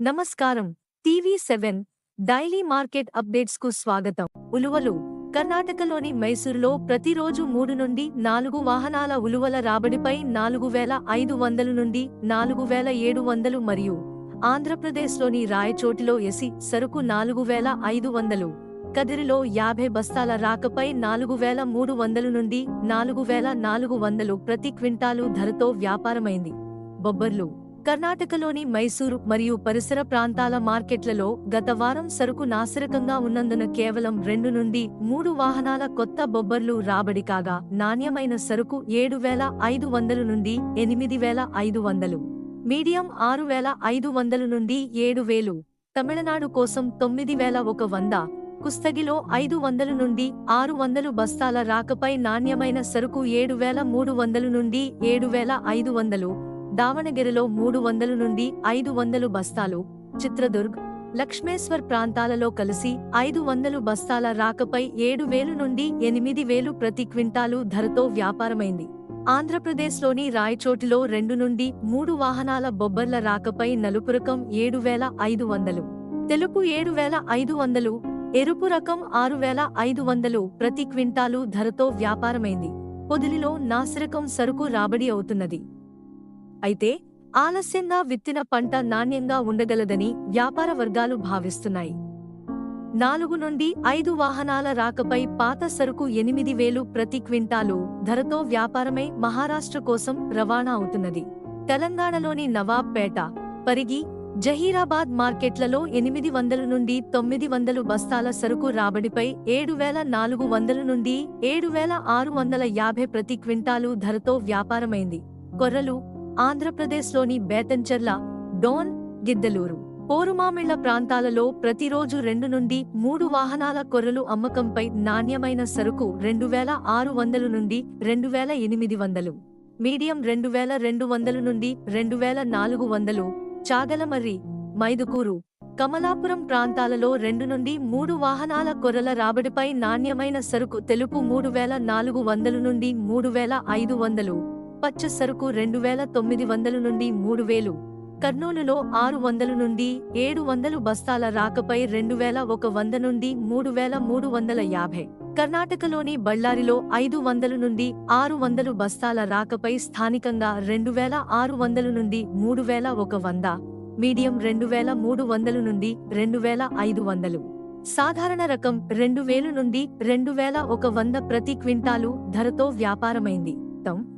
నమస్కారం. TV seven daily market అప్డేట్స్కు స్వాగతం. ఉలువలు కర్ణాటకలోని మైసూరులో ప్రతిరోజు మూడు నుండి నాలుగు వాహనాల ఉలువల రాబడిపై నాలుగు వేల ఐదు వందలు నుండి నాలుగు వేల ఏడు వందలు మరియు ఆంధ్రప్రదేశ్లోని రాయచోటిలో ఎసి సరుకు నాలుగు వేల ఐదు వందలు కదిరిలో యాభై బస్తాల రాకపై నాలుగు వేల మూడు వందలు నుండి నాలుగు వేల నాలుగు వందలు ప్రతి క్వింటాలు ధరతో వ్యాపారమైంది. బొబ్బర్లు కర్ణాటకలోని మైసూరు మరియు పరిసర ప్రాంతాల మార్కెట్లలో గత వారం సరుకు నాసిరకంగా ఉన్నందున కేవలం రెండు నుండి మూడు వాహనాల కొత్త బొబ్బర్లు రాబడి కాగా నాణ్యమైన సరుకు ఏడు వేల ఐదు వందలు నుండి ఎనిమిది వేల ఐదు వందలు మీడియం ఆరు వేల ఐదు వందలు నుండి ఏడు వేలు తమిళనాడు కోసం తొమ్మిది వేల ఒక వంద కుస్తగిలో ఐదు వందలు నుండి ఆరు వందలు బస్తాల రాకపై నాణ్యమైన సరుకు ఏడు వేల మూడు వందలు నుండి ఏడు వేల ఐదు వందలు దావణగిరిలో మూడు వందలు నుండి ఐదు వందలు బస్తాలు చిత్రదుర్గ్ లక్ష్మేశ్వర్ ప్రాంతాలలో కలిసి ఐదు వందలు బస్తాల రాకపై ఏడు వేలు నుండి ఎనిమిది వేలు ప్రతి క్వింటాలు ధరతో వ్యాపారమైంది. ఆంధ్రప్రదేశ్లోని రాయచోటిలో రెండు నుండి మూడు వాహనాల బొబ్బర్ల రాకపై నలుపు రకం ఏడు వేల ఐదు వందలు తెలుపు ఏడు వేల ఐదు వందలు ఎరుపు రకం ఆరు వేల ఐదు వందలు ప్రతి క్వింటాలు ధరతో వ్యాపారమైంది. పొదిలిలో నాసిరకం సరుకు రాబడి అవుతున్నది. అయితే ఆలస్యంగా విత్తిన పంట నాణ్యంగా ఉండగలదని వ్యాపార వర్గాలు భావిస్తున్నాయి. నాలుగు నుండి ఐదు వాహనాల రాకపై పాత సరుకు ఎనిమిది వేలు ప్రతి క్వింటాలు ధరతో వ్యాపారమై మహారాష్ట్ర కోసం రవాణా అవుతున్నది. తెలంగాణలోని నవాబ్పేట పరిగి జహీరాబాద్ మార్కెట్లలో ఎనిమిది వందల నుండి తొమ్మిది వందలు బస్తాల సరుకు రాబడిపై ఏడు వేల నాలుగు వందల నుండి ఏడు వేల ఆరు వందల యాభై ప్రతి క్వింటాలు ధరతో వ్యాపారమైంది. కొర్రలు ఆంధ్రప్రదేశ్లోని బేతంచెర్ల డోన్ గిద్దలూరు పోరుమామిళ్ళ ప్రాంతాలలో ప్రతిరోజు రెండు నుండి మూడు వాహనాల కొర్రలు అమ్మకంపై నాణ్యమైన సరుకు రెండు వేల ఆరు వందల నుండి రెండు వేల ఎనిమిది వందలు మీడియం రెండు వేల రెండు వందలు నుండి రెండు వేల నాలుగు వందలు చాగలమర్రి మైదుకూరు కమలాపురం ప్రాంతాలలో రెండు నుండి మూడు వాహనాల కొర్రల రాబడిపై నాణ్యమైన సరుకు తెలుపు మూడు వేల నాలుగు వందలు నుండి మూడు వేల ఐదు వందలు పచ్చ సరుకు రెండు వేల తొమ్మిది వందలు నుండి మూడు వేలు. కర్నూలులో ఆరు వందలు నుండి ఏడు వందలు బస్తాల రాకపై రెండు వేల ఒక వంద నుండి మూడు వేల మూడు వందల యాభై. కర్ణాటకలోని బళ్ళారిలో ఐదు వందలు నుండి ఆరు వందలు బస్తాల రాకపై స్థానికంగా రెండు వేల ఆరు వందలు నుండి మూడు వేల ఒక వంద. మీడియం రెండు వేల మూడు వందలు నుండి రెండు వేల ఐదు వందలు. సాధారణ రకం రెండు వేలు నుండి రెండు వేల ఒక వంద ప్రతి క్వింటాలు ధరతో వ్యాపారమైంది. తమ్